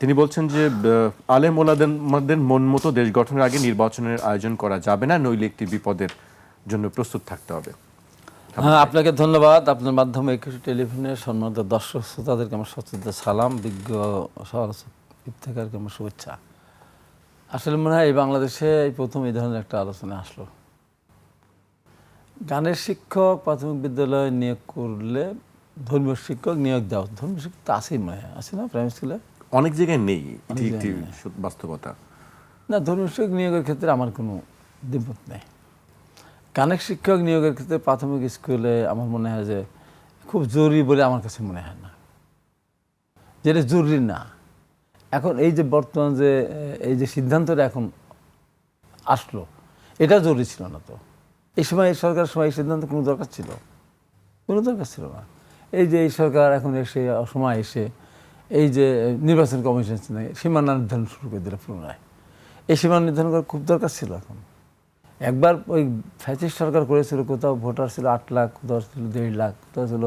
তিনি বলছেন যে আলেম ওলাদের মন মতো দেশ গঠনের আগে নির্বাচনের আয়োজন করা যাবে না, নইলে একটি বিপদের জন্য প্রস্তুত থাকতে হবে। হ্যাঁ আপনাকে ধন্যবাদ। আপনার মাধ্যমে একুশে টেলিভিশনের সম্মানিত দর্শক শ্রোতাদেরকে আমার সচেতন সালাম, বিজ্ঞ ইফতেকারকে আমার শুভেচ্ছা। আসলে মনে হয় এই বাংলাদেশে এই প্রথম এই ধরনের একটা আলোচনা আসলো। গানের শিক্ষক প্রাথমিক বিদ্যালয়ে নিয়োগ করলে ধর্মীয় শিক্ষক নিয়োগ দেওয়া, ধর্মীয় শিক্ষক তো আছেই মনে হয়, আছে না প্রাইমারি স্কুলে? অনেক জায়গায় নেই এটি একটি বাস্তবতা। না ধর্মীয় শিক্ষক নিয়োগের ক্ষেত্রে আমার কোনো দ্বিমত নেই। কানেক শিক্ষক নিয়োগের ক্ষেত্রে প্রাথমিক স্কুলে আমার মনে হয় যে খুব জরুরি বলে আমার কাছে মনে হয় না। যেটা জরুরি না। এখন এই যে বর্তমান যে এই যে সিদ্ধান্তটা এখন আসলো এটা জরুরি ছিল না তো। এই সময় এই সরকারের সময় এই সিদ্ধান্ত কোনো দরকার ছিল? কোনো দরকার ছিল না। এই যে এই সরকার এখন এসে সময় এসে এই যে নির্বাচন কমিশন সীমানা নির্ধারণ শুরু করে দিল পুনরায়। এই সীমানা নির্ধারণ করা খুব দরকার ছিল এখন। একবার ওই ফ্যাসিস্ট সরকার করেছিল, কোথাও ভোটার ছিল আট লাখ, কোথাও ছিল দেড় লাখ, কোথাও ছিল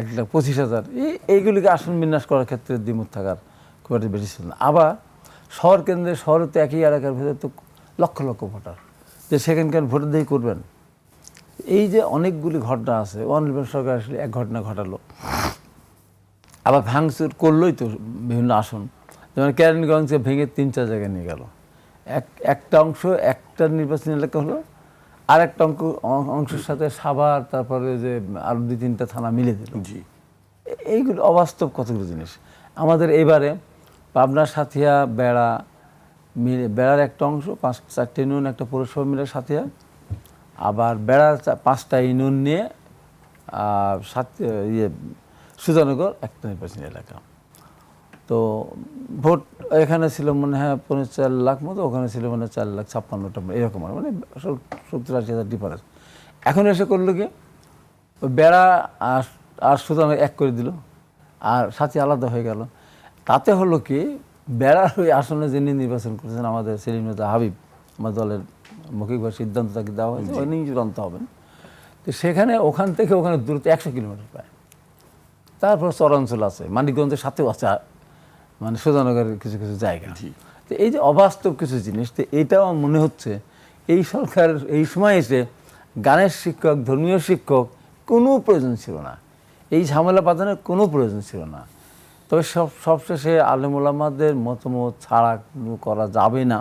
এক লাখ পঁচিশ হাজার, এই এইগুলিকে আসন বিন্যাস করার ক্ষেত্রে দ্বিমত থাকার খুব একটা বেশি ছিল না। আবার শহর কেন্দ্রে, শহরে তো একই এলাকার ভেতরে তো লক্ষ লক্ষ ভোটার। যে সেখানকার ভোটার দিয়ে করবেন। এই যে অনেকগুলি ঘটনা আছে, অনির্বাণ সরকার আসলে এক ঘটনা ঘটালো। আবার ভাঙচুর করলোই তো বিভিন্ন আসন। যেমন কেরানীগঞ্জকে ভেঙে তিন চার জায়গায় নিয়ে গেল। এক একটা অংশ একটা নির্বাচনী এলাকা হলো আর একটা অঙ্ক অংশের সাথে সাভার তারপরে যে আরও দুই তিনটা থানা মিলে দিল। জি। এইগুলো অবাস্তব কতগুলো জিনিস। আমাদের এবারে পাবনা সাথিয়া বেড়া মিলে বেড়ার একটা অংশ পাঁচ চারটে ইউনিয়ন একটা পৌরসভা মিলে সাথিয়া। আবার বেড়ার পাঁচটা ইউনিয়ন নিয়ে সাত ইয়ে সুজানগর একটা নির্বাচনী এলাকা। তো ভোট এখানে ছিল মনে হয় পনেরো চার লাখ মতো ওখানে ছিল মানে চার লাখ ছাপ্পান্নটা এরকম আর মানে সত্তর আশি হাজার ডিফারেন্স এখন এসে করল কি? ওই বেড়া আর আর সুতরাং এক করে দিল আর সাথে আলাদা হয়ে গেল। তাতে হলো কি? বেড়ার ওই আসনে যিনি নির্বাচন করেছেন আমাদের সেলিম রেজা হাবিব আমার দলের মৌখিকভাবে সিদ্ধান্ত তাকে দেওয়া হয়েছে উনি চূড়ান্ত হবেন। তো সেখানে ওখান থেকে ওখানে দূরত্ব একশো কিলোমিটার প্রায়। তারপর চরাঞ্চল আছে মানিকগঞ্জের সাথেও আছে মানে সুজানগরের কিছু কিছু জায়গা। তো এই যে অবাস্তব কিছু জিনিস তো এইটাও আমার মনে হচ্ছে এই সরকার এই সময় এসে গানের শিক্ষক ধর্মীয় শিক্ষক কোনো প্রয়োজন ছিল না। এই ঝামেলা পাতানোর কোনো প্রয়োজন ছিল না। তবে সব সবশেষে আলেমুলামাদের মতামত ছাড়া করা যাবে না।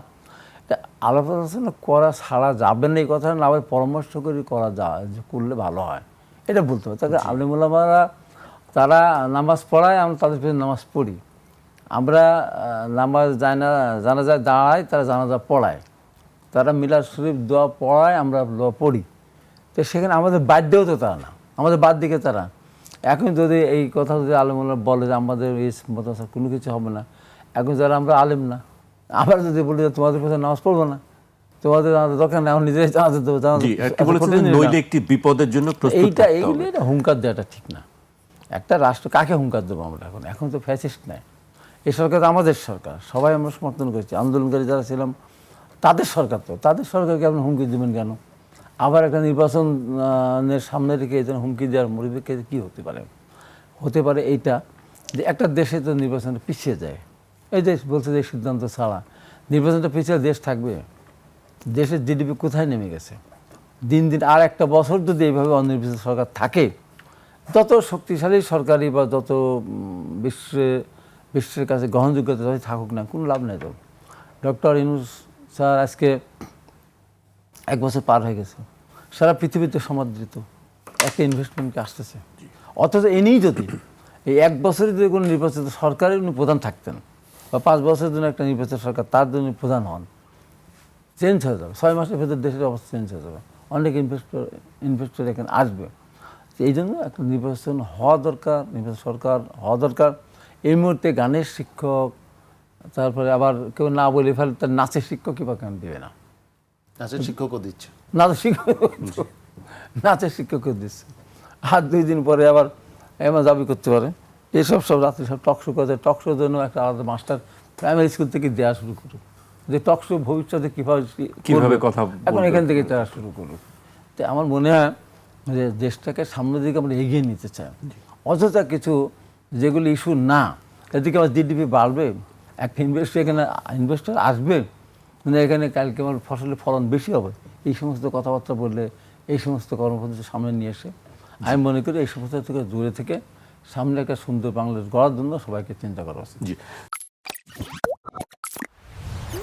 আলাপ আলোচনা করা ছাড়া যাবে না এই কথা না আবার পরামর্শ করে করা যে করলে ভালো হয়। এটা বলতে হবে। তাকে আলেমুলামারা তারা নামাজ পড়ায় আমরা তাদের পিছনে নামাজ পড়ি। আমরা নামাজ যায় না জানাজা দাঁড়াই তারা জানাজা পড়ায়। তারা মিলাদ শরীফ দোয়া পড়ায় আমরা দোয়া পড়ি। তো সেখানে আমাদের বাধ্যও তো তারা না। আমাদের বাদ দিকে তারা। এখন যদি এই কথা যদি আলেমুল্লাহ বলে যে আমাদের এই মত কোনো কিছু হবে না এখন যারা আমরা আলেম না আবার যদি বলি যে তোমাদের পিছনে নামাজ পড়ব না তোমাদের আমাদের দরকার নেই আমরা নিজেরাই জানাতে দেবো একটি। নইলে বিপদের জন্য এইটা এইগুলো হুঙ্কার দেওয়াটা ঠিক না। একটা রাষ্ট্র, কাকে হুঙ্কার দেবো আমরা এখন? এখন তো ফ্যাসিস্ট নাই। এ সরকার আমাদের সরকার। সবাই আমরা সমর্থন করেছি। আন্দোলনকারী যারা ছিলাম, তাদের সরকার তো। তাদের সরকারকে আপনি হুমকি দেবেন কেন? আবার একটা নির্বাচনের সামনে রেখে এই হুমকি দেওয়ার পরিপ্রেক্ষিতে কী হতে পারে? হতে পারে এইটা যে একটা দেশে তো নির্বাচনটা পিছিয়ে যায়। এই দেশ বলছে যে সিদ্ধান্ত ছাড়া। নির্বাচনটা পিছিয়ে দেশ থাকবে। দেশের জিডিপি কোথায় নেমে গেছে? দিন দিন আর একটা বছর যদি এইভাবে অনির্বাচিত সরকার থাকে যত শক্তিশালী সরকারি বা যত বিশ্বে, বিশ্বের কাছে গ্রহণযোগ্যতা থাকুক না, কোনো লাভ নেই তো। ডক্টর ইনুস স্যার আজকে এক বছর পার হয়ে গেছে। সারা পৃথিবীতে সমাদৃত। একটা ইনভেস্টমেন্টকে আসতেছে। অথচ এনেই যদি এই এক বছরে যদি কোনো নির্বাচিত সরকারের উনি প্রধান থাকতেন, বা পাঁচ বছরের জন্য একটা নির্বাচিত সরকার তার জন্য প্রধান হন চেঞ্জ হয়ে যাবে। ছয় মাসের ভেতর দেশের অবস্থা চেঞ্জ হয়ে যাবে। অনেক ইনভেস্টর ইনভেস্টর এখানে আসবে। এই জন্য একটা নির্বাচন হওয়া দরকার নির্বাচন সরকার হওয়া দরকার। এই মুহূর্তে গানের শিক্ষক তারপরে আবার কেউ না বলে ফেলে তার নাচের শিক্ষকই বা কেন দেবে না? নাচের শিক্ষকও দিচ্ছে। নাচের শিক্ষক নাচের শিক্ষকও দিচ্ছে। আর দুই দিন পরে আবার এমন দাবি করতে পারে এসব সব রাত্রে সব টক টকশো করে টকশোর জন্য একটা আলাদা মাস্টার প্রাইমারি স্কুল থেকে দেওয়া শুরু করুক। যে টকশো ভবিষ্যতে কীভাবে কীভাবে কথা এখন এখান থেকে তারা শুরু করুক। তো আমার মনে হয় যে দেশটাকে সামনের দিকে আমরা এগিয়ে নিতে চাই। অযথা কিছু যেগুলো ইস্যু না এদিকে আমার জিডিপি বাড়বে, একটা ইনভেস্টর এখানে ইনভেস্টর আসবে মানে এখানে কালকে আমার ফসলের ফলন বেশি হবে, এই সমস্ত কথাবার্তা বললে এই সমস্ত কর্মপদ্ধতি সামনে নিয়ে এসে, আমি মনে করি এই সমস্ত থেকে দূরে থেকে সামনে একটা সুন্দর বাংলাদেশ গড়ার জন্য সবাইকে চিন্তা করা উচিত। জি।